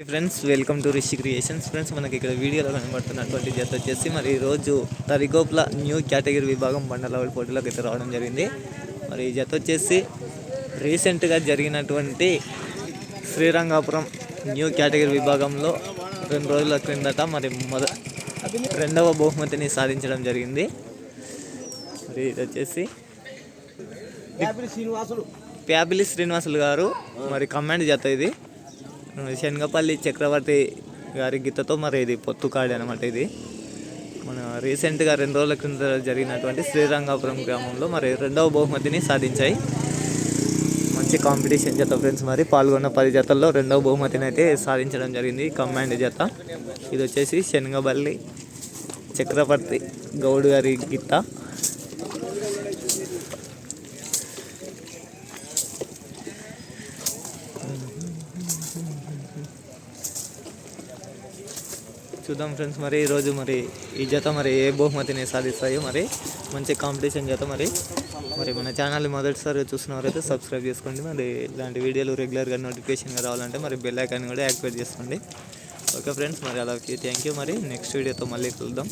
Friends welcome to Rishi creations. Friends మనకి ఇక్కడ వీడియోలో కనబడుతున్నటువంటి జత వచ్చేసి మరి ఈరోజు తరిగోప్ల న్యూ కేటగిరీ విభాగం బండల పోటీలోకి అయితే రావడం జరిగింది. మరి ఈ జత వచ్చేసి రీసెంట్గా జరిగినటువంటి శ్రీరంగాపురం న్యూ కేటగిరీ విభాగంలో రెండు రోజుల క్రిందట మరి మొద రెండవ బహుమతిని సాధించడం జరిగింది. మరి ఇది వచ్చేసి శ్రీనివాసులు. ప్యాపిలి శ్రీనివాసులు గారు మరి కమాండ్ జత ఇది. శనగపల్లి చక్రవర్తి గారి గీతతో మరి ఇది పొత్తుకాడి అనమాట ఇది. మన రీసెంట్గా రెండు రోజుల క్రింద జరిగినటువంటి శ్రీరంగాపురం గ్రామంలో మరి రెండవ బహుమతిని సాధించాయి. మంచి కాంపిటీషన్ జత ఫ్రెండ్స్ మరి పాల్గొన్న పది జతల్లో రెండవ బహుమతిని అయితే సాధించడం జరిగింది కమాండ్ జత. ఇది వచ్చేసి శనగపల్లి చక్రవర్తి గౌడ్ గారి గీత. చూద్దాం ఫ్రెండ్స్ మరి ఈరోజు మరి ఈ జత మరి ఏ బహుమతిని సాధిస్తాయో మరి మంచి కాంపిటీషన్ జత మరి. మరి మన ఛానల్ మొదటిసారి చూస్తున్నవారైతే సబ్స్క్రైబ్ చేసుకోండి. మరి ఇలాంటి వీడియోలు రెగ్యులర్గా నోటిఫికేషన్గా రావాలంటే మరి బెల్ ఐకాన్ కూడా యాక్టివేట్ చేసుకోండి. ఓకే ఫ్రెండ్స్ మరి అలాగే థ్యాంక్ యూ మరి నెక్స్ట్ వీడియోతో మళ్ళీ కలుద్దాం.